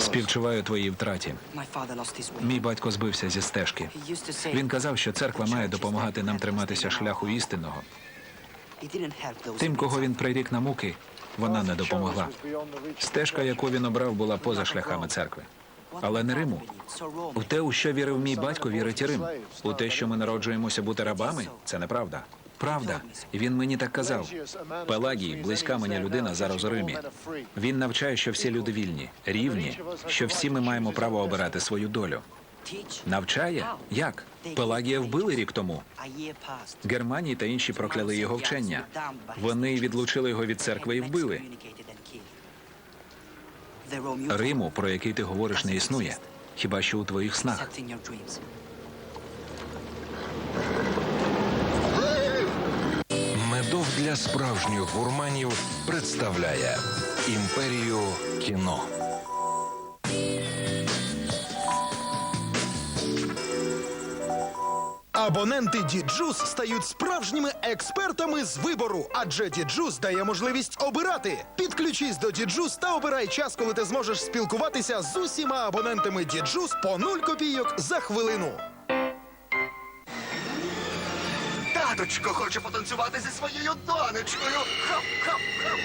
Співчуваю твоїй втраті. Мій батько збився зі стежки. Він казав, що церква має допомагати нам триматися шляху істинного. Тим, кого він прирік на муки, вона не допомогла. Стежка, яку він обрав, була поза шляхами церкви. Але не Риму. У те, у що вірив мій батько, вірить і Рим. У те, що ми народжуємося бути рабами, це неправда. Правда. Він мені так казав. Пелагій, близька мені людина зараз у Римі. Він навчає, що всі люди вільні, рівні, що всі ми маємо право обирати свою долю. Навчає? Як? Пелагія вбили рік тому. Германії та інші прокляли його вчення. Вони відлучили його від церкви і вбили. Риму, про який ти говориш, не існує. Хіба що у твоїх снах. Для справжніх гурманів представляє імперію кіно. Абоненти Діджус стають справжніми експертами з вибору, адже Діджус дає можливість обирати. Підключись до Діджус та обирай час, коли ти зможеш спілкуватися з усіма абонентами Діджус по 0 копійок за хвилину. Таточко хоче потанцювати зі своєю донечкою. Хап-хап-хап.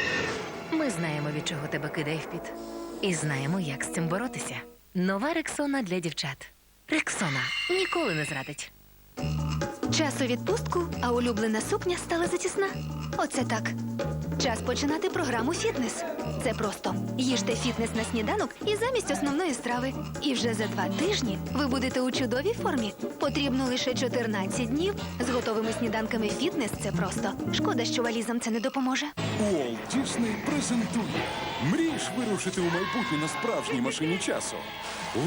Ми знаємо, від чого тебе кидає впід. І знаємо, як з цим боротися. Нова Рексона для дівчат. Рексона ніколи не зрадить. Час у відпустку, а улюблена сукня стала затісна. Оце так. Час починати програму фітнес. Це просто їжте фітнес на сніданок і замість основної страви. І вже за два тижні ви будете у чудовій формі. Потрібно лише 14 днів. З готовими сніданками фітнес це просто. Шкода, що валізам це не допоможе. Уолт Дісней презентує. Мрієш вирушити у майбутнє на справжній машині часу.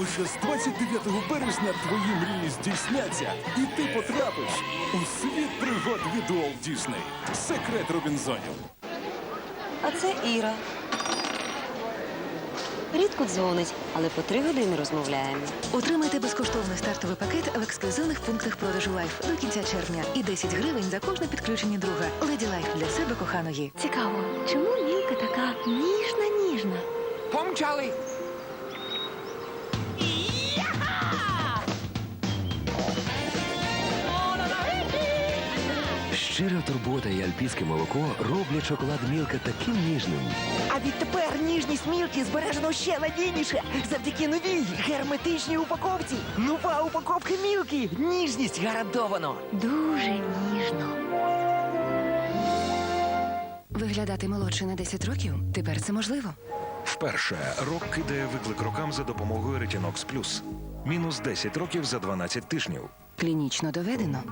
Лише з 29 березня твої мрії здійсняться, і ти потрапиш у світ пригод від Уолт Дісней. Секрет Робінзонів. А це Іра. Рідко дзвонить, але по три години розмовляємо. Отримайте безкоштовний стартовий пакет в ексклюзивних пунктах продажу лайф до кінця червня і 10 гривень за кожне підключення друга. Леді лайф для себе коханої. Цікаво, чому Мілка така ніжна ніжна? Помчали. Щира турбота і альпійське молоко роблять шоколад Мілка таким ніжним. А відтепер ніжність мілки збережено ще надійніше завдяки новій герметичній упаковці. Нова упаковка мілки. Ніжність гарантовано. Дуже ніжно. Виглядати молодше на 10 років тепер це можливо. Вперше рок кидає виклик рокам за допомогою Retinox Plus. Мінус 10 років за 12 тижнів. Клінічно доведено.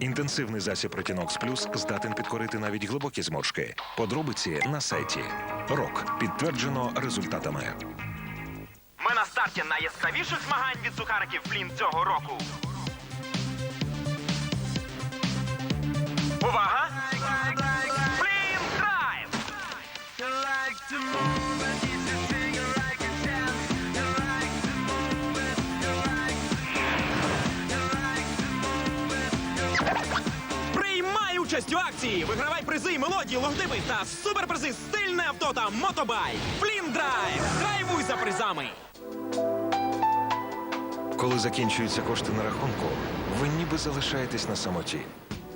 Інтенсивний засіб Retinox Plus здатен підкорити навіть глибокі зморшки. Подробиці на сайті. Рок підтверджено результатами. Ми на старті найяскравіших змагань від сухариків Флін цього року. Увага! Участь у акції! Вигравай призи, мелодії, логотипи та суперпризи стильне авто та мотобайк! Флін драйв! Драйвуй за призами! Коли закінчуються кошти на рахунку, ви ніби залишаєтесь на самоті.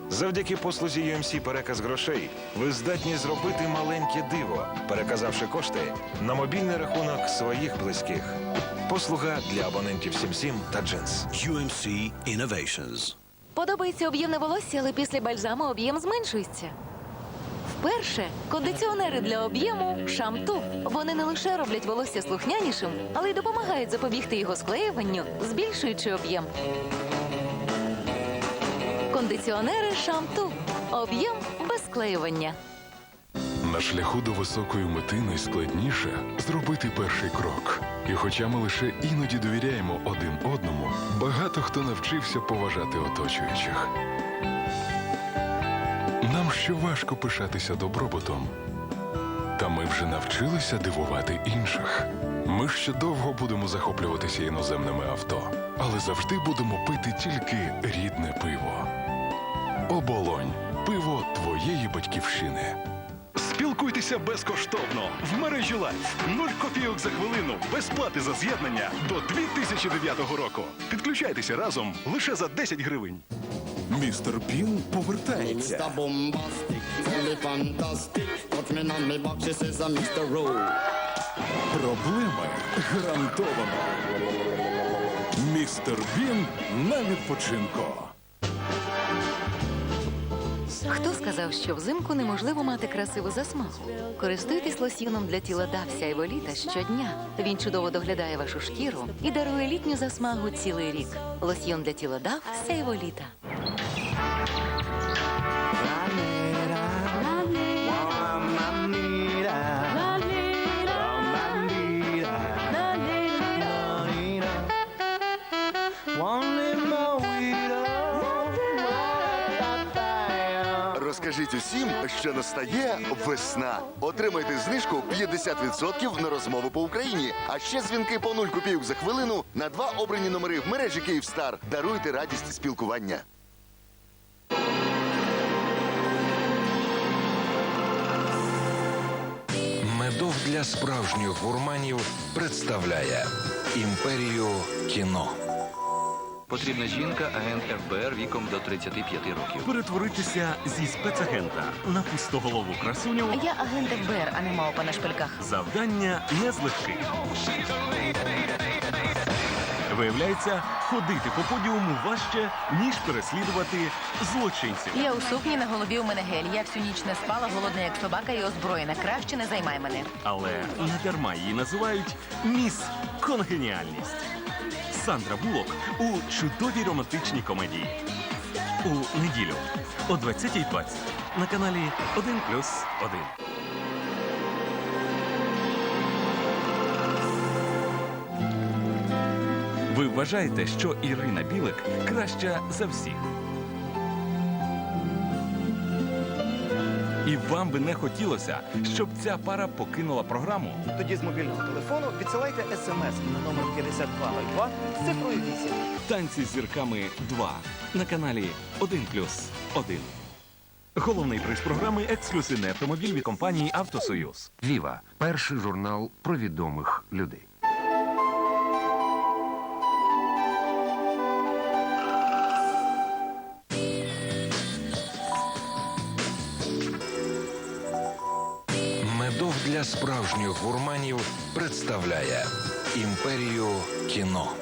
Завдяки послузі UMC переказ грошей ви здатні зробити маленьке диво, переказавши кошти на мобільний рахунок своїх близьких. Послуга для абонентів SimSim та Джинс. UMC Innovations. Подобається об'ємне волосся, але після бальзаму об'єм зменшується. Вперше кондиціонери для об'єму шамту. Вони не лише роблять волосся слухнянішим, але й допомагають запобігти його склеюванню, збільшуючи об'єм. Кондиціонери шамту. Об'єм без склеювання. На шляху до високої мети найскладніше зробити перший крок. І хоча ми лише іноді довіряємо один одному, багато хто навчився поважати оточуючих. Нам ще важко пишатися добробутом. Та ми вже навчилися дивувати інших. Ми ще довго будемо захоплюватися іноземними авто, але завжди будемо пити тільки рідне пиво. Оболонь пиво твоєї батьківщини. Спілкуйтеся безкоштовно в мережі Лайф. Нуль копійок за хвилину, без плати за з'єднання до 2009 року. Підключайтеся разом лише за 10 гривень. Містер Бін повертається. Проблеми гарантовано. Містер Бін на відпочинку. Хто сказав, що взимку неможливо мати красиву засмагу? Користуйтесь лосьйоном для тіла Дався і Воліта щодня. Він чудово доглядає вашу шкіру і дарує літню засмагу цілий рік. Лосьйон для тіла Дав сяйво літа. Усім, що настає весна. Отримайте знижку 50% на розмову по Україні. А ще дзвінки по 0 копійок за хвилину на два обрані номери в мережі Київстар. Даруйте радість спілкування. Медов для справжніх гурманів представляє імперію кіно. Потрібна жінка, агент ФБР віком до 35 років. Перетворитися зі спецагента на пустоголову красуню Я агент ФБР, а не мавпа на шпильках. завдання не з легких. Виявляється, ходити по подіуму важче, ніж переслідувати злочинців. Я у сукні на голові у мене гель. Я всю ніч не спала, голодна як собака і озброєна. Краще не займай мене. Але не дарма її називають міс Конгеніальність. Сандра Булок у чудовій романтичній комедії. У неділю о 20.20 на каналі 1 плюс 1. Ви вважаєте, що Ірина Білик краща за всіх? І вам би не хотілося, щоб ця пара покинула програму. Тоді з мобільного телефону відсилайте смс на номер 5202 з цифрою 8. Танці з зірками 2 на каналі 1 плюс 1. Головний приз програми ексклюзивний автомобіль від компанії Автосоюз. Віва перший журнал про відомих людей. Справжніх гурманів представляє імперію кіно.